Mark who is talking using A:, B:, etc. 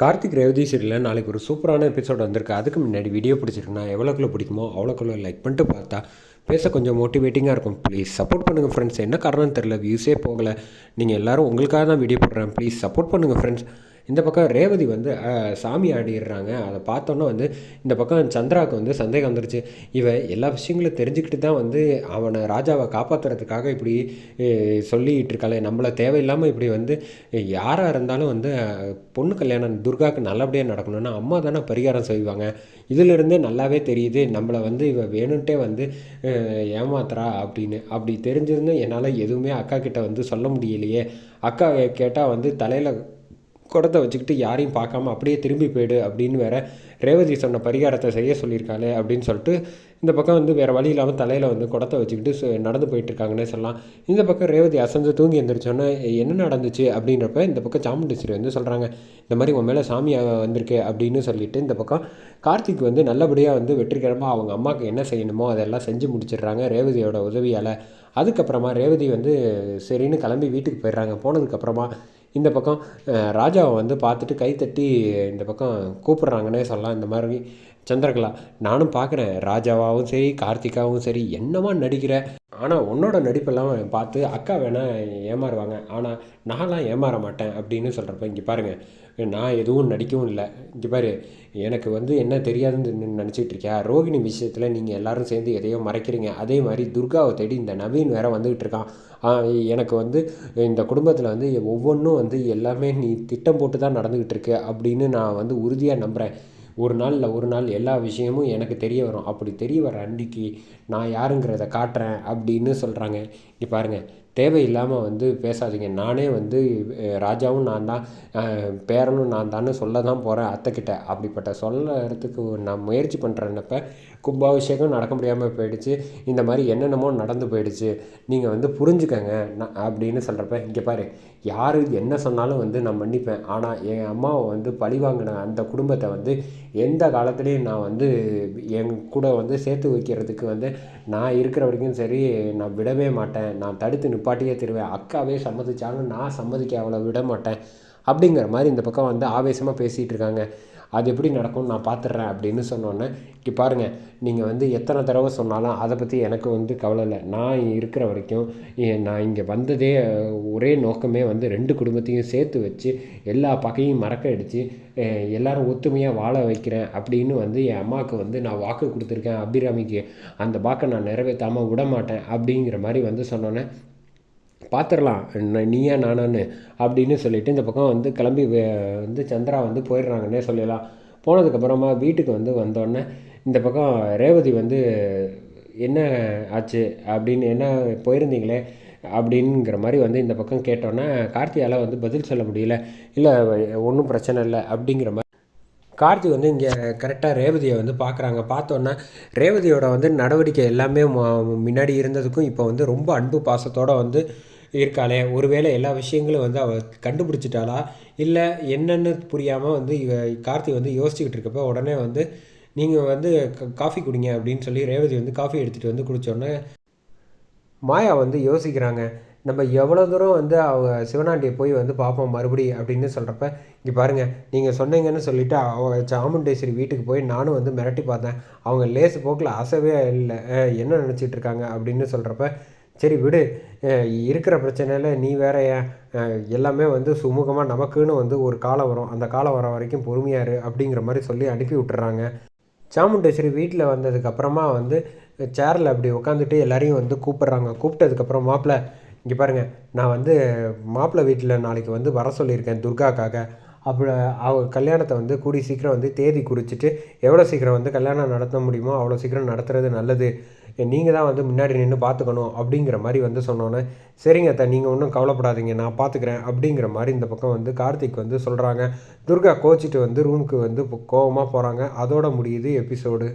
A: கார்த்திக் ரேவதி சீரியலில் நாளைக்கு ஒரு சூப்பரான எபிசோட் வந்திருக்கு. அதுக்கு முன்னாடி வீடியோ பிடிச்சிருக்குன்னா எவ்வளோக்குள்ள பிடிக்குமோ அவ்வளோக்குள்ள லைக் பண்ணிட்டு பார்த்தா பேச கொஞ்சம் மோட்டிவேட்டிங்காக இருக்கும். ப்ளீஸ் சப்போர்ட் பண்ணுங்கள் ஃப்ரெண்ட்ஸ் என்ன காரணம் தெரில வியூஸே போகலை. நீங்கள் எல்லோரும் உங்களுக்காக தான் வீடியோ போடுறேன். ப்ளீஸ் சப்போர்ட் பண்ணுங்கள் ஃப்ரெண்ட்ஸ் இந்த பக்கம் ரேவதி வந்து சாமி ஆடிடுறாங்க. அதை பார்த்தோன்னே வந்து இந்த பக்கம் சந்திராவுக்கு வந்து சந்தேகம் வந்துருச்சு. இவன் எல்லா விஷயங்களும் தெரிஞ்சுக்கிட்டு தான் வந்து அவனை ராஜாவை காப்பாற்றுறதுக்காக இப்படி சொல்லிட்டு இருக்காளே. நம்மளை தேவையில்லாமல் இப்படி வந்து யாராக இருந்தாலும் வந்து பொண்ணு கல்யாணம் துர்காவுக்கு நல்லபடியாக நடக்கணும்னா அம்மா தானே பரிகாரம் செய்வாங்க. இதிலிருந்தே நல்லாவே தெரியுது. நம்மளை வந்து இவ வேணுன்ட்டே வந்து ஏமாத்துறா அப்படின்னு. அப்படி தெரிஞ்சிருந்தேன் என்னால் எதுவுமே அக்கா கிட்ட வந்து சொல்ல முடியலையே. அக்கா கேட்டால் வந்து தலையில் குடத்தை வச்சுக்கிட்டு யாரையும் பார்க்காம அப்படியே திரும்பி போயிடு அப்படின்னு வேற ரேவதி சொன்ன பரிகாரத்தை செய்ய சொல்லியிருக்காளே அப்படின்னு சொல்லிட்டு இந்த பக்கம் வந்து வேறு வழி இல்லாமல் தலையில் வந்து குடத்தை வச்சுக்கிட்டு நடந்து போயிட்டுருக்காங்கன்னே சொல்லலாம். இந்த பக்கம் ரேவதி அசந்து தூங்கி எந்திரிச்சோன்னே என்ன நடந்துச்சு? அப்படின்றப்ப இந்த பக்கம் சாமுண்டீஸ்வரி வந்து சொல்கிறாங்க இந்த மாதிரி உன் மேலே சாமியாக வந்திருக்கு அப்படின்னு சொல்லிட்டு இந்த பக்கம் கார்த்திக் வந்து நல்லபடியாக வந்து வெற்றிகரமாக அவங்க அம்மாவுக்கு என்ன செய்யணுமோ அதெல்லாம் செஞ்சு முடிச்சிடுறாங்க ரேவதியோட உதவியால். அதுக்கப்புறமா ரேவதி வந்து சரின்னு கிளம்பி வீட்டுக்கு போயிடுறாங்க. போனதுக்கப்புறமா இந்த பக்கம் ராஜாவை வந்து பார்த்துட்டு கைத்தட்டி இந்த பக்கம் கூப்பிட்றாங்கன்னே சொல்லலாம். இந்த மாதிரி சந்திரகலா நானும் பார்க்குறேன். ராஜாவாகவும் சரி கார்த்திகாவும் சரி என்னமா நடிக்கிற? ஆனால் உன்னோட நடிப்பெல்லாம் பார்த்து அக்கா வேணால் ஏமாறுவாங்க. ஆனால் நான்லாம் ஏமாற மாட்டேன் அப்படின்னு சொல்கிறப்ப இங்கே பாருங்கள் நான் எதுவும் நடிக்கவும் இல்லை. இங்கே பாரு எனக்கு வந்து என்ன தெரியாதுன்னு நினச்சிட்டு இருக்கியா? ரோகிணி விஷயத்தில் நீங்கள் எல்லாரும் சேர்ந்து எதையோ மறைக்கிறீங்க. அதே மாதிரி துர்காவை தேடி இந்த நவீன் வேற வந்துக்கிட்டு இருக்கான். எனக்கு வந்து இந்த குடும்பத்தில் வந்து ஒவ்வொன்றும் வந்து எல்லாமே நீ திட்டம் போட்டு தான் நடந்துக்கிட்டு இருக்கு அப்படின்னு நான் வந்து உறுதியாக நம்புகிறேன் ஒரு நாளில் ஒரு நாள் எல்லா விஷயமும் எனக்கு தெரிய வரும். அப்படி தெரிய வர அன்னைக்கு நான் யாருங்கிறத காட்டுறேன் அப்படின்னு சொல்கிறாங்க இங்கே பாருங்கள் தேவையில்லாமல் வந்து பேசாதீங்க. நானே வந்து ராஜாவும் நான் தான் பேரனும் நான் தான்னு சொல்ல தான் போகிறேன் அத்தைக்கிட்ட அப்படிப்பட்ட சொல்லறதுக்கு நான் முயற்சி பண்ணுறேன்னப்ப கும்பாபிஷேகம் நடக்க முடியாமல் போயிடுச்சு. இந்த மாதிரி என்னென்னமோ நடந்து போயிடுச்சு. நீங்கள் வந்து புரிஞ்சுக்கங்க. நான் அப்படின்னு சொல்கிறப்ப இங்கே பாரு யார் என்ன சொன்னாலும் வந்து நான் மன்னிப்பேன். ஆனால் என் அம்மாவை வந்து பழி வாங்கின அந்த குடும்பத்தை வந்து எந்த காலத்துலேயும் நான் வந்து என் கூட வந்து சேர்த்து வைக்கிறதுக்கு வந்து நான் இருக்கிற வரைக்கும் சரி நான் விடவே மாட்டேன். நான் தடுத்து நிப்பாட்டியே தருவேன். அக்காவே சம்மதிச்சாலும் நான் சம்மதிக்க அவளை விட மாட்டேன். அப்படிங்கிற மாதிரி இந்த பக்கம் வந்து ஆவேசமாக பேசிகிட்டு இருக்காங்க. அது எப்படி நடக்கும்னு நான் பார்த்துட்றேன் அப்படின்னு சொன்னோன்னே இங்கே பாருங்கள் நீங்கள் வந்து எத்தனை தடவை சொன்னாலும் அதை பற்றி எனக்கு வந்து கவலை இல்லை. நான் இருக்கிற வரைக்கும் நான் இங்கே வந்ததே ஒரே நோக்கமே வந்து ரெண்டு குடும்பத்தையும் சேர்த்து வச்சு எல்லா பகையும் மறக்க அடித்து எல்லோரும் ஒத்துமையாக வாழ வைக்கிறேன் அப்படின்னு வந்து என் அம்மாவுக்கு வந்து நான் வாக்கு கொடுத்துருக்கேன். அபிராமிக்கு அந்த வாக்கை நான் நிறைவேற்றாமல் விட மாட்டேன் அப்படிங்கிற மாதிரி வந்து சொன்னோன்னே பார்த்துடலாம் நீயா நானான்னு அப்படின்னு சொல்லிட்டு இந்த பக்கம் வந்து கிளம்பி வந்து சந்திரா வந்து போயிடுறாங்கன்னே சொல்லலாம். போனதுக்கப்புறமா வீட்டுக்கு வந்து வந்தோடனே இந்த பக்கம் ரேவதி வந்து என்ன ஆச்சு? அப்படின்னு என்ன போயிருந்தீங்களே? அப்படிங்கிற மாதிரி வந்து இந்த பக்கம் கேட்டோன்னே கார்த்தியால் வந்து பதில் சொல்ல முடியல. இல்லை ஒன்றும் பிரச்சனை இல்லை. அப்படிங்கிற மாதிரி கார்த்தி வந்து இங்கே கரெக்டாக ரேவதியை வந்து பார்க்குறாங்க பார்த்தோன்னே ரேவதியோட வந்து நடவடிக்கை எல்லாமே முன்னாடி இருந்ததுக்கும் இப்போ வந்து ரொம்ப அன்பு பாசத்தோடு வந்து இருக்காளே. ஒருவேளை எல்லா விஷயங்களும் வந்து அவள் கண்டுபிடிச்சிட்டாளா? இல்லை என்னென்னு புரியாமல் வந்து இவ கார்த்தி வந்து யோசிச்சுக்கிட்டு இருக்கப்ப உடனே வந்து நீங்கள் வந்து க- காஃபி குடிங்க அப்படின்னு சொல்லி ரேவதி வந்து காஃபி எடுத்துகிட்டு வந்து குடித்தோடனே மாயா வந்து யோசிக்கிறாங்க. நம்ம எவ்வளோ தூரம் வந்து அவங்க சிவனாண்டியை போய் வந்து பார்ப்போம் மறுபடி அப்படின்னு சொல்கிறப்ப இங்கே பாருங்கள் நீங்கள் சொன்னீங்கன்னு சொல்லிவிட்டு அவங்க சாமுண்டேஸ்வரி வீட்டுக்கு போய் நானும் வந்து மிரட்டி பார்த்தேன். அவங்க லேசு போக்கில் அசவே இல்லை. என்ன நினச்சிட்டு இருக்காங்க அப்படின்னு சொல்கிறப்ப சரி விடு. இருக்கிற பிரச்சனையில் நீ வேற எல்லாமே வந்து சுமூகமாக நமக்குன்னு வந்து ஒரு காலம் வரும். அந்த காலம் வர வரைக்கும் பொறுமையாரு அப்படிங்கிற மாதிரி சொல்லி அனுப்பி விட்டுறாங்க. சாமுண்டேஸ்வரி வீட்டில் வந்ததுக்கப்புறமா வந்து சேரில் அப்படி உட்காந்துட்டு எல்லாரையும் வந்து கூப்பிட்றாங்க. கூப்பிட்டதுக்கப்புறம் மாப்பிள்ளை இங்கே பாருங்கள் நான் வந்து மாப்பிள்ளை வீட்டில் நாளைக்கு வந்து வர சொல்லியிருக்கேன் துர்காக்காக. அப்படி அவ கல்யாணத்தை வந்து கூடி சீக்கிரம் வந்து தேதி குறிச்சிட்டு எவ்வளோ சீக்கிரம் வந்து கல்யாணம் நடத்த முடியுமோ அவ்வளோ சீக்கிரம் நடத்துறது நல்லது. நீங்கள் தான் வந்து முன்னாடி நின்று பார்த்துக்கணும் அப்படிங்கிற மாதிரி வந்து சொன்னோன்னே சரிங்க அத்தை நீங்கள் ஒன்றும் கவலைப்படாதீங்க நான் பார்த்துக்கிறேன் அப்படிங்கிற மாதிரி இந்த பக்கம் வந்து கார்த்திக் வந்து சொல்கிறாங்க துர்கா கோச்சிட்டு வந்து ரூமுக்கு வந்து கோபமாக போகிறாங்க அதோட முடியுது எபிசோடு